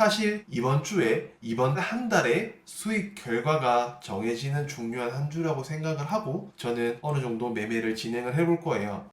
사실 이번 주에 이번 한 달에 수익 결과가 정해지는 중요한 한 주라고 생각을 하고 저는 어느 정도 매매를 진행을 해볼 거예요.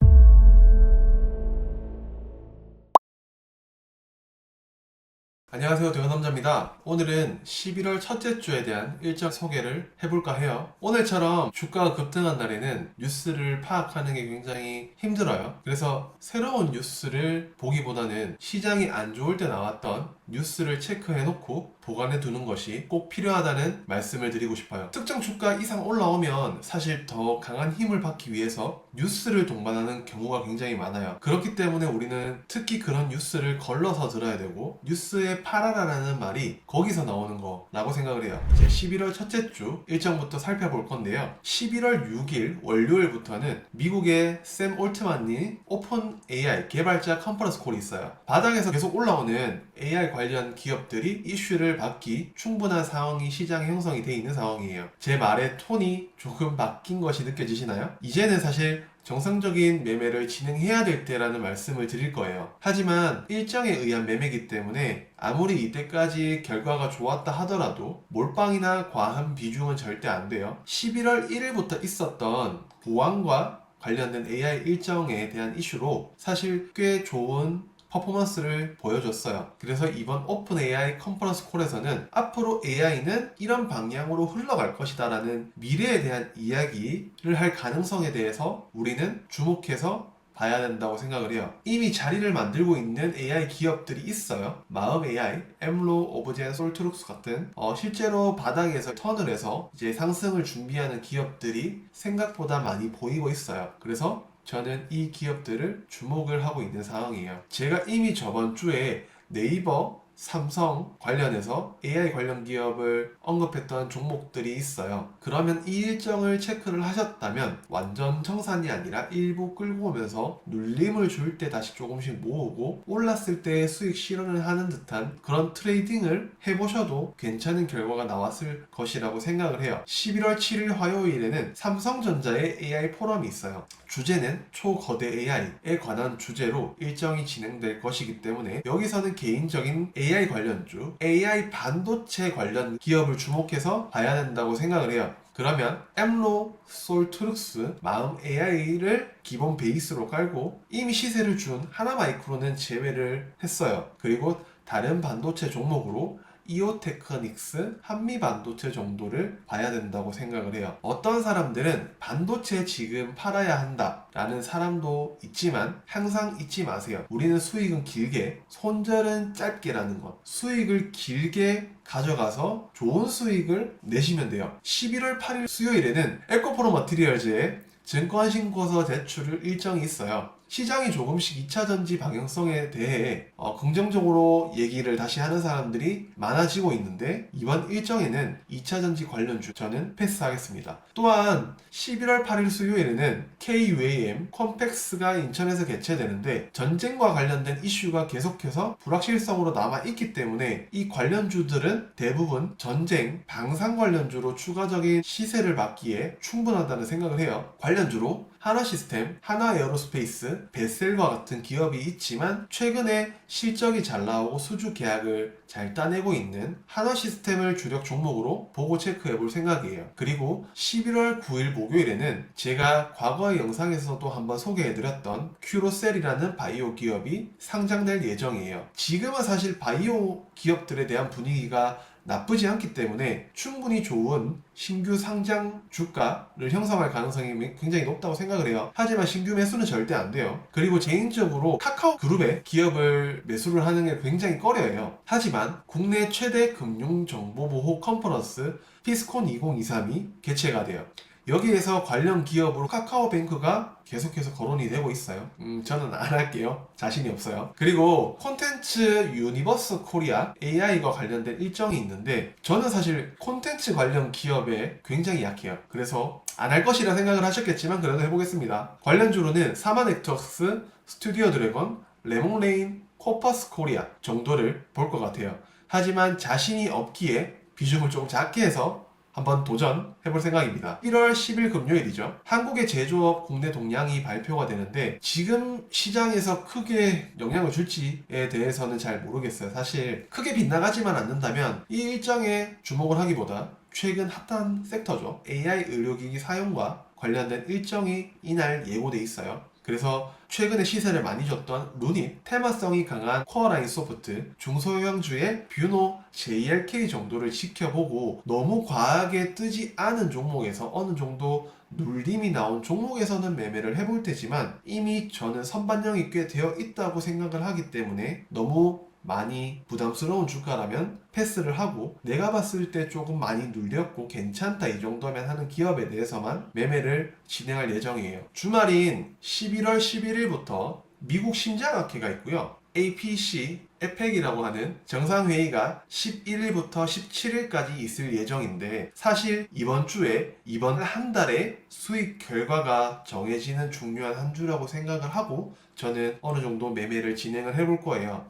안녕하세요. 대원남자입니다. 오늘은 11월 첫째 주에 대한 일정 소개를 해볼까 해요. 오늘처럼 주가가 급등한 날에는 뉴스를 파악하는 게 굉장히 힘들어요. 그래서 새로운 뉴스를 보기보다는 시장이 안 좋을 때 나왔던 뉴스를 체크해 놓고 보관해 두는 것이 꼭 필요하다는 말씀을 드리고 싶어요 특정 주가 이상 올라오면 사실 더 강한 힘을 받기 위해서 뉴스를 동반하는 경우가 굉장히 많아요 그렇기 때문에 우리는 특히 그런 뉴스를 걸러서 들어야 되고 뉴스에 팔아라라는 말이 거기서 나오는 거라고 생각을 해요. 이제 11월 첫째 주 일정부터 살펴볼 건데요. 11월 6일 월요일부터는 미국의 샘 올트만이 오픈 AI 개발자 컨퍼런스 콜이 있어요. 바닥에서 계속 올라오는 AI 관련 기업들이 이슈를 받기 충분한 상황이 시장에 형성이 돼 있는 상황이에요. 제 말의 톤이 조금 바뀐 것이 느껴지시나요? 이제는 사실 정상적인 매매를 진행해야 될 때라는 말씀을 드릴 거예요. 하지만 일정에 의한 매매이기 때문에 아무리 이때까지 결과가 좋았다 하더라도 몰빵이나 과한 비중은 절대 안 돼요. 11월 1일부터 있었던 보안과 관련된 AI 일정에 대한 이슈로 사실 꽤 좋은 퍼포먼스를 보여줬어요. 그래서 이번 오픈 AI 컨퍼런스 콜에서는 앞으로 AI는 이런 방향으로 흘러갈 것이다 라는 미래에 대한 이야기를 할 가능성에 대해서 우리는 주목해서 봐야 된다고 생각을 해요. 이미 자리를 만들고 있는 AI 기업들이 있어요. 마음 AI, 엠로, 오브젠, 솔트룩스 같은 어, 실제로 바닥에서 턴을 해서 이제 상승을 준비하는 기업들이 생각보다 많이 보이고 있어요. 그래서 저는 이 기업들을 주목을 하고 있는 상황이에요. 제가 이미 저번 주에 네이버, 삼성 관련해서 AI 관련 기업을 언급했던 종목들이 있어요. 그러면 이 일정을 체크를 하셨다면 완전 청산이 아니라 일부 끌고 오면서 눌림을 줄 때 다시 조금씩 모으고 올랐을 때 수익 실현을 하는 듯한 그런 트레이딩을 해보셔도 괜찮은 결과가 나왔을 것이라고 생각을 해요. 11월 7일 화요일에는 삼성전자의 AI 포럼이 있어요. 주제는 초거대 AI에 관한 주제로 일정이 진행될 것이기 때문에 여기서는 개인적인 AI 관련주, AI 반도체 관련 기업을 주목해서 봐야 된다고 생각을 해요. 그러면 엠로, 솔트룩스, 마음 AI를 기본 베이스로 깔고 이미 시세를 준 하나마이크로는 제외를 했어요. 그리고 다른 반도체 종목으로 이오테크닉스, 한미반도체 정도를 봐야 된다고 생각을 해요. 어떤 사람들은 반도체 지금 팔아야 한다라는 사람도 있지만 항상 잊지 마세요. 우리는 수익은 길게, 손절은 짧게라는 것. 수익을 길게 가져가서 좋은 수익을 내시면 돼요. 11월 8일 수요일에는 에코프로 머티리얼즈의 증권 신고서 제출을 일정이 있어요. 시장이 조금씩 2차 전지 방향성에 대해 어, 긍정적으로 얘기를 다시 하는 사람들이 많아지고 있는데 이번 일정에는 2차 전지 관련 주 저는 패스하겠습니다. 또한 11월 8일 수요일에는 KUAM 컴팩스가 인천에서 개최되는데 전쟁과 관련된 이슈가 계속해서 불확실성으로 남아 있기 때문에 이 관련 주들은 대부분 전쟁, 방산 관련 주로 추가적인 시세를 받기에 충분하다는 생각을 해요. 관련 주로 하나 시스템, 하나 에어로스페이스, 베셀과 같은 기업이 있지만 최근에 실적이 잘 나오고 수주 계약을 잘 따내고 있는 하나 시스템을 주력 종목으로 보고 체크해 볼 생각이에요. 그리고 11월 9일 목요일에는 제가 과거의 영상에서도 한번 소개해 드렸던 큐로셀이라는 바이오 기업이 상장될 예정이에요. 지금은 사실 바이오 기업들에 대한 분위기가 나쁘지 않기 때문에 충분히 좋은 신규 상장 주가를 형성할 가능성이 굉장히 높다고 생각을 해요. 하지만 신규 매수는 절대 안 돼요. 그리고 개인적으로 카카오 그룹의 기업을 매수를 하는 게 굉장히 꺼려요. 하지만 국내 최대 금융정보보호 컨퍼런스 피스콘 2023이 개최가 돼요. 여기에서 관련 기업으로 카카오뱅크가 계속해서 거론이 되고 있어요. 음, 저는 안 할게요. 자신이 없어요. 그리고 콘텐츠 유니버스 코리아 AI가 관련된 일정이 있는데 저는 사실 콘텐츠 관련 기업에 굉장히 약해요. 그래서 안 할 것이라 생각을 하셨겠지만 그래도 해보겠습니다. 관련주로는 사마 넥터스, 스튜디오 드래곤, 레몬레인, 코퍼스 코리아 정도를 볼 것 같아요. 하지만 자신이 없기에 비중을 좀 작게 해서 한번 도전해볼 생각입니다. 1월 10일 금요일이죠. 한국의 제조업 국내 동향이 발표가 되는데 지금 시장에서 크게 영향을 줄지에 대해서는 잘 모르겠어요. 사실 크게 빗나가지만 않는다면 이 일정에 주목을 하기보다 최근 핫한 섹터죠. AI 의료기기 사용과 관련된 일정이 이날 예고돼 있어요. 그래서 최근에 시세를 많이 줬던 루닛, 테마성이 강한 코어라인 소프트, 중소형주의 뷰노, JLK 정도를 지켜보고 너무 과하게 뜨지 않은 종목에서 어느 정도 눌림이 나온 종목에서는 매매를 해볼 테지만 이미 저는 선반영이 꽤 되어 있다고 생각을 하기 때문에 너무 많이 부담스러운 주가라면 패스를 하고 내가 봤을 때 조금 많이 눌렸고 괜찮다 이 정도면 하는 기업에 대해서만 매매를 진행할 예정이에요. 주말인 11월 11일부터 미국 심장학회가 있고요. APC 에펙이라고 하는 정상회의가 11일부터 17일까지 있을 예정인데 사실 이번 주에 이번 한 달에 수익 결과가 정해지는 중요한 한 주라고 생각을 하고 저는 어느 정도 매매를 진행을 해볼 거예요.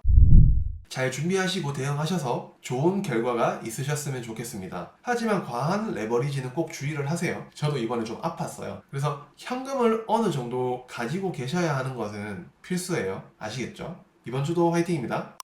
잘 준비하시고 대응하셔서 좋은 결과가 있으셨으면 좋겠습니다. 하지만 과한 레버리지는 꼭 주의를 하세요. 저도 이번에 좀 아팠어요. 그래서 현금을 어느 정도 가지고 계셔야 하는 것은 필수예요. 아시겠죠? 이번 주도 화이팅입니다.